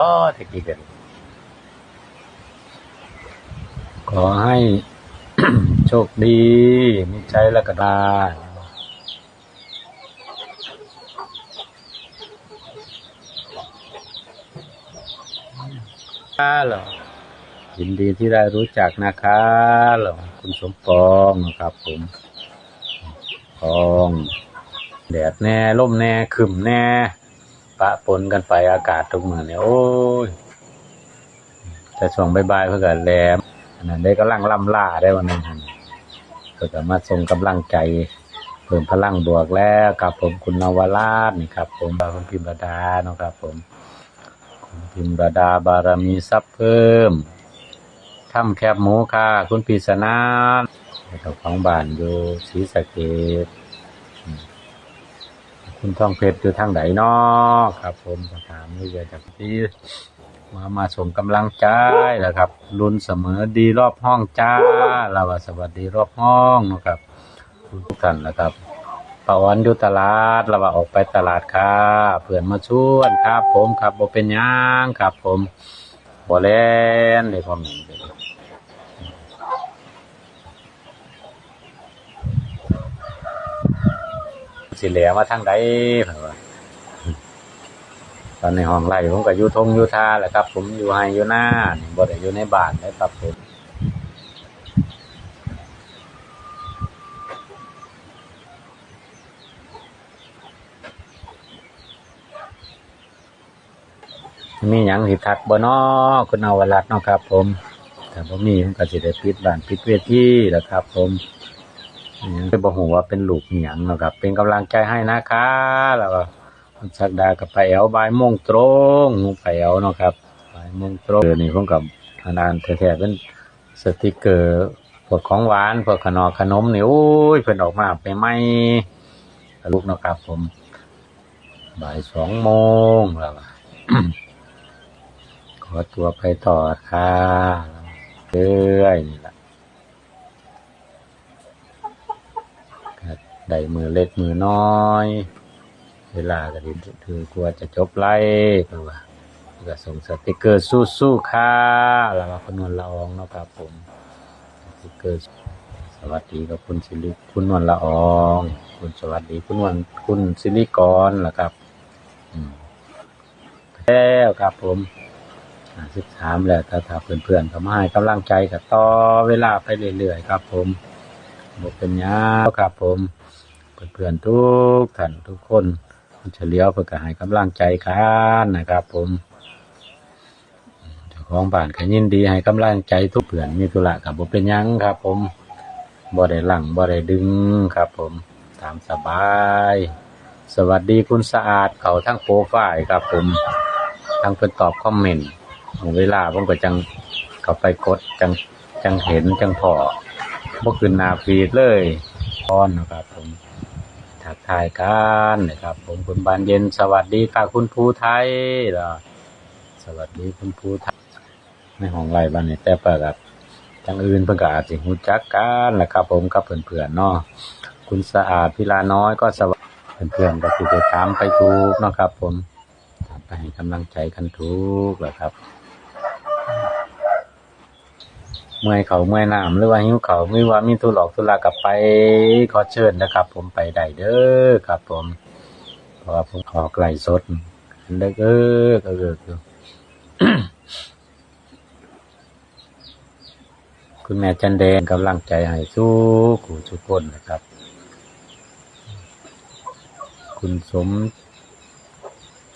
อ๋อตะกี้กันขอให้โชคดี มีใจและก็ได้เหรอยินดีที่ได้รู้จักนะคะเหรอคุณสมปองนะครับผมปอง แดดแน่ ล่มแน่ขึ้มแน่ ปะปนกันไปอากาศทุกเมือเนี่ยโอ้ยแต่ช่วงบ่ายๆเพื่อกันแลมอันนั้นได้กำลังล่ำล่าได้วันนึงเพื่อกันมาส่งกำลังใจเพิ่มพลังบวกแล้วกับผมคุณนวราชนี่ครับ ผมบาคุณพิมรดาเนาะครับ ผมคุณพิมรดาบารมีทรัพย์เพิ่มถ้ำแคบหมูค่ะ คุณปีศนาเจ้าของบ้านอยู่ศรีสะเกษ คุณทองเพชรอยู่ทางไหนเนาะครับ ผมก็ถามนี่จะจากที่มามาส่งกำลังใจแหละครับลุ้นเสมอดีรอบห้องจ้าเราวาสวัสดีรอบห้องนะครับทุกท่านนะครับปาวันอยู่ตลาดเราวาออกไปตลาดค่ะเพื่อนมาชวนครับ ผมครับบ่เป็นหยังครับ ผมโบ่แล่นเลยผมเห็นเลย สิเหลียมาทางใดเพิ่นว่าตอนในห้องไร่ผมก็อยู่ทงอยู่ท่าแหละครับ ผมอยู่ไฮอยู่หน้าบ่ได้อยู่ในบ้านเลยครับผมมีหยังสิทักบ่นาะคุณเอาวรัตน์เนาะครับ ผมแต่บ่มีผมก็สิได้ปิดบ้านปิดเวทีแหละครับ ผม ยังก็บ่ฮู้ว่าเป็นลูกหยังนะครับ เป็นกำลังใจให้นะคะแล้วก็สักดากับไปแอวบ่ายโมงตรงไปแอวเนาะครับบ่ายโมงตรงเดี๋ยวนี้ผมกับนานแท้ๆเป็นสติกเกอร์พวกของหวานพวกขนมขนมนี่โอ้ยเพิ่นออกมาไปไหมลูกนะครับ ผมบ่ายสองโมงแล้วขอตัวไปต่อค่ะเรื่อยนี่แหละก็ ได้มือเล็กมือน้อย เวลาก็ดีถือกลัวจะจบไล่เพราะว่าก็ส่งสติกเกอร์สู้ๆค่ะแล้วก็คุณนวลละอองเนาะครับผมสติกเกอร์สวัสดีกับคุณสิริคุณนวลละออง คุณสวัสดีคุณนวลคุณสิริกรล่ะครับแล้วครับผมสิบสามแล้วถ้าถ้าเพื่อนๆก็มาให้กำลังใจกับต่อเวลาไปเรื่อยๆครับผม บอกเป็นยังครับผมเพื่อนๆทุกท่านทุกคนเฉลียวเพื่อก็ให้กำลังใจกันนะครับ ผมเจ้าของบ้านก็ยินดีให้กำลังใจทุกเพื่อนมีธุระกับบ่เป็นยังครับ ผมบ่ได้หลังบ่ได้ดึงครับ ผมตามสบาย สวัสดีคุณสะอาดเขาทั้งโปรไฟล์ครับ ผมทั้งเพิ่นตอบคอมเมนต์เวลาผมก็จังเข้าไปกดจังจังเห็นจังพอ บ่ขึ้นหน้าฟีดเลยพอนนะครับผมทักทายกันนะครับ ผมคุณบานเย็นสวัสดีค่ะคุณภูไทยล่ะสวัสดีคุณภูไทยในห้องไรบ้านนี้แต่เปิดกับจังอื่นเพิ่นก็อาจสิฮู้จักกันแหละครับ ผมกับเพื่อนๆเนาะคุณสะอาดพิลาน้อยก็สวัสดีเพื่อนๆก็สิได้ตามไปถูกนะครับผมตามไปให้กำลังใจกันถูกแหละครับ เมื่อยเขาเมื่อยน้ำหรือว่าหิวเขาหรือว่ามีธุระธุระกลับไปขอเชิญนะครับ ผมไปได้เด้อครับ ผมเพราะว่าผมขอไกลสดเด้อเออเออเออเอคุณแม่จันแดงกำลังใจให้สู้กูทุกคนนะครับ คุณสม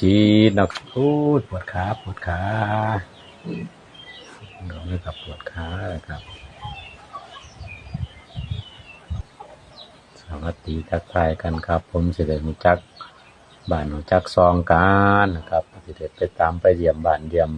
จีนนะพูดปวดขาปวดขา เดี๋ยวนี้กับปวดขาเลยครับ สวัสดีทักทายกันครับ ผมสิเดมุจักบ้านหนูจักซองกันนะครับสิเดไปตามไปเยี่ยมบ้านเยี่ยม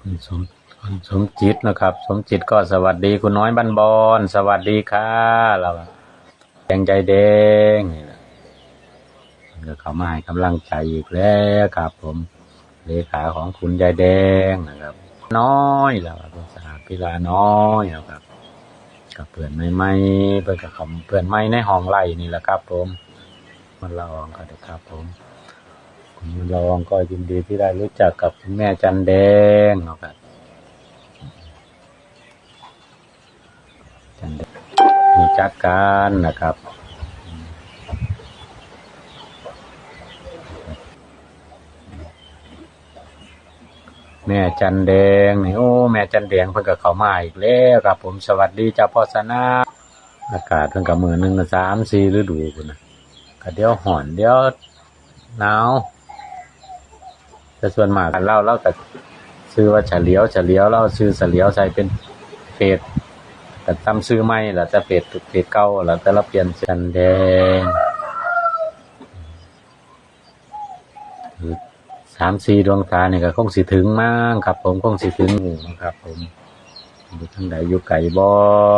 คุณสมคุณสมจิตนะครับ สมจิตก็สวัสดีคุณน้อยบันบอนสวัสดีค่ะเราแดงใจแดงนี่แหละเดี๋ยวเขามาให้กำลังใจอีกแล้วครับผม เลขาของคุณยายแดงนะครับ น้อยแล้วคุณสหพิลาน้อยนะครับกับเพื่อนใหม่เพื่อนกับคำเพื่อนใหม่ในห้องไร่นี่แหละครับผมมันละอองกันนะครับผมคุณลองก็ยินดีที่ได้รู้จักกับคุณแม่จันแดงนะครับจันแดงรู้จักกันนะครับ แม่จันแดงนี่โอ้แม่จันแดงเพิ่นก็เข้ามาอีกแล้วครับ ผมสวัสดีจ้าพ่อสนาอากาศเพิ่นก็มือหนึ่งสามสี่ฤดูพุ่นน่ะก็เดี๋ยวร้อนเดี๋ยวหนาวแต่ส่วนมากเล่าเล่าก็ซื้อว่าเฉลียวเฉลียวเล่าซื้อเฉลียวใส่เป็นเฟสแต่จำซื้อใหม่ล่ะจะเฟสเฟสเก่าล่ะแต่ละเปลี่ยนจันแดง สามสี่ดวงตาเนี่ยก็คงสิถึงมั้งครับ ผมคงสิถึงหมู่นะครับ ผมอยู่ทางใดอยู่ไก่บ่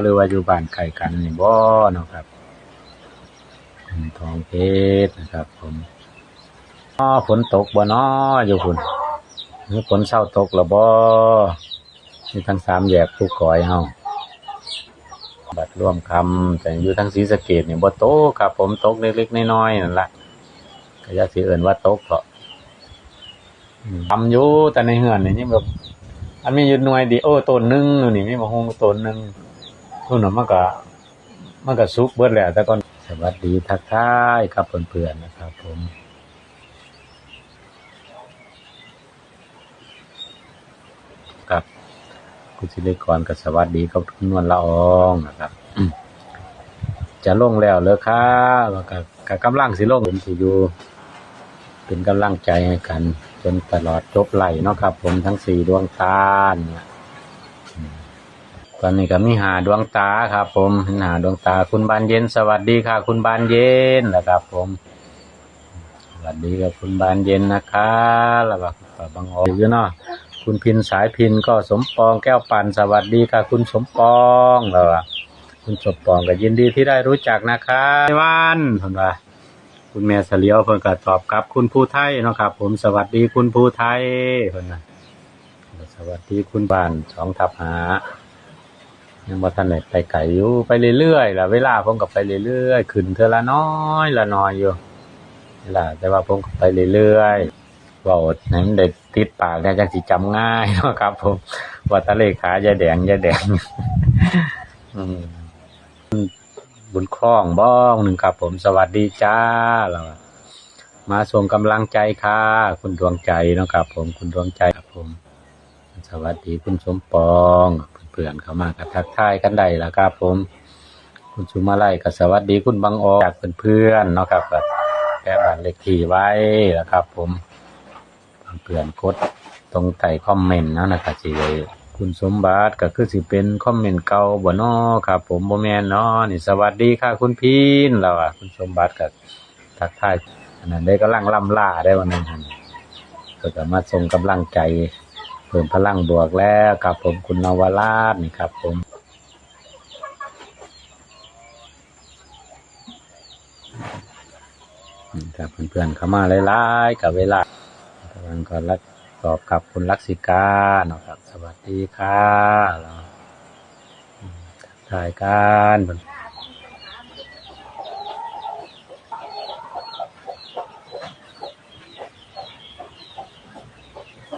หรือว่าอยู่บ้านไก่กันนี่บ่เนาะครับอืมทองเพชรนะครับ ผมอ๋อฝนตกบ่นาะอยู่คุณหรือฝนเศร้าตกหรือบ่มีทั้งสามแยกผู้ก่อยเฮาบัดร่วมคำแต่อยู่ทั้งศรีสะเกดเนี่ยบ่โตครับ ผมตกเล็กๆน้อยๆนั่นละก็จะสิเอิ่นว่าตกเถาะ ทำอยู่แต่ในเหือนนี่ยังแบบอันมีอยู่หน่วยดีโอ้ต้นหนึ่งนี่มีมะฮงต้นหนึ่งทุนน่ะมันก็มันก็สุกเบิดแล้วแต่ก่อนสวัสดีทักทายครับเพื่อนๆนะครับ ผมครับคุณศิริกรกับสวัสดีครับคุณนวลละอองนะครับจะลงแล้วเลยครับก็ก็กำลังสิลงผมสิอยู่เป็นกำลังใจให้กัน จนตลอดจบไหลเนาะครับ ผมทั้งสี่ดวงตาเนี่ยตอนนี้ก็มีหาดวงตาครับ ผมหาดวงตาคุณบานเย็น สวัสดีค่ะ คุณบานเย็นนะครับ ผม สวัสดีกับคุณบานเย็นนะคะแล้วก็บางออกอยู่เนาะคุณพินสายพินก็สมปองแก้วปันสวัสดีค่ะ คุณสมปองแล้วก็คุณสมปองก็ยินดีที่ได้รู้จักนะคะวันผมว่า คุณแม่เสลียวเพิ่นก็ตอบกลับ คุณผู้ไทยเนาะครับ ผมสวัสดีคุณผู้ไทยเพิ่นนะสวัสดีคุณบ้านสองทับหายังบ่ทันได้ไปไกลอยู่ไปเรื่อยๆล่ะเวลาผมก็ไปเรื่อยๆขึ้นเทื่อละน้อยละน้อยอยู่เวลาแต่ว่าผมก็ไปเรื่อยๆว้าให้มันได้ติดปากเนี่ยจังสิจำง่ายเนาะครับ ผมว่าตะเลขายายแดงยายแดงอืม บุญคล้องบ้องหนึ่งครับ ผมสวัสดีจ้าเรามาส่งกำลังใจค่ะ คุณดวงใจนะครับ ผมคุณดวงใจครับผม สวัสดีคุณสมปองเพื่อนเข้ามากับทักทายกันได้แล้วครับ ผม คุณสุมาไลก็สวัสดีคุณบางออจากเพื่อนๆเนาะครับแบบแปะบัตรเลขที่ไว้แล้วครับ ผมเพื่อนกดตรงใต้คอมเมนต์นะนะครับสิเลย คุณสมบัติก็คือสิเป็นคอมเมนต์เก่าบ่นอครับ ผมบ่แม่นเนาะนี่สวัสดีค่ะ คุณพีนแล้วอะ คุณสมบัติก็ทักทายอันนั้นได้กำลังล่ำล่าได้วันนั้นก็จะมาส่งกำลังใจเพิ่มพลังบวกแล้วครับ ผมคุณนวราชนี่ครับ ผมนี่ครับเพื่อนๆเข้ามาหลายๆกับเวลากำลังก็รัก ตอบกับคุณลักษิกาเนาะครับ สวัสดีค่ะเราอืมทักทายกัน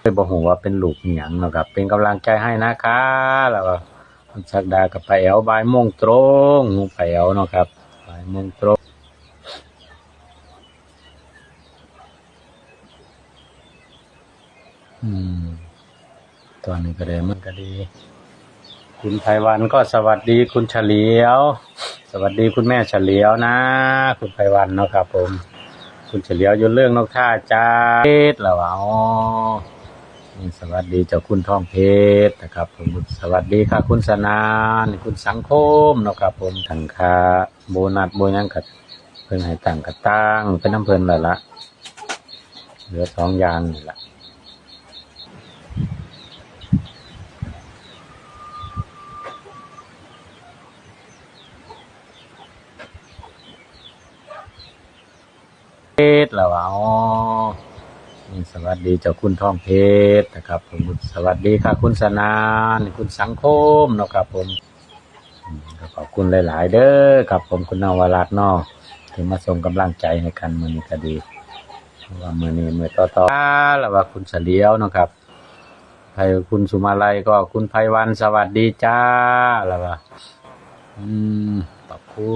เป็นบอกหัวเป็นลูกหนียงเนาะครับ เป็นกำลังใจให้นะคะแล้วก็สักดากับไปแอวบายโมงตรงไปแอวเนาะครับบายมงตรง อืม ตอนนี้ก็ได้มันก็ดี คุณไพวันก็สวัสดีคุณเฉลียว สวัสดีคุณแม่เฉลียวนะ คุณไพวันเนาะครับ ผม คุณเฉลียวอยู่เรื่องนกท่าจ้าเพชรแล้วอ๋อสวัสดีเจ้าคุณทองเพชรนะครับผมสวัสดีค่ะคุณสนานคุณสังคมเนาะครับผมทังคาโบนัสโบยังกัดเพิ่นให้ตั้งกระตั้งเป็นน้ำเพิ่นแล้วละเหลือสองอย่างนี่ละ ชรแล้วอ๋อสวัสดีเจ้าคุณทองเพชรนะครับ ผมสวัสดีค่ะคุณสนานคุณสังคมนะครับผมขอบคุณหลาย ๆ เด้อครับผมคุณนวรัตน์เนาะที่มาส่งกำลังใจให้กันมือนี้ก็ดีว่ามือนี้มื้อต่อแล้วว่าคุณเฉลียวนะครับไผคุณสุมาลัยก็คุณไพวันสวัสดีจ้าแล้วว่าอืมขอบคุณ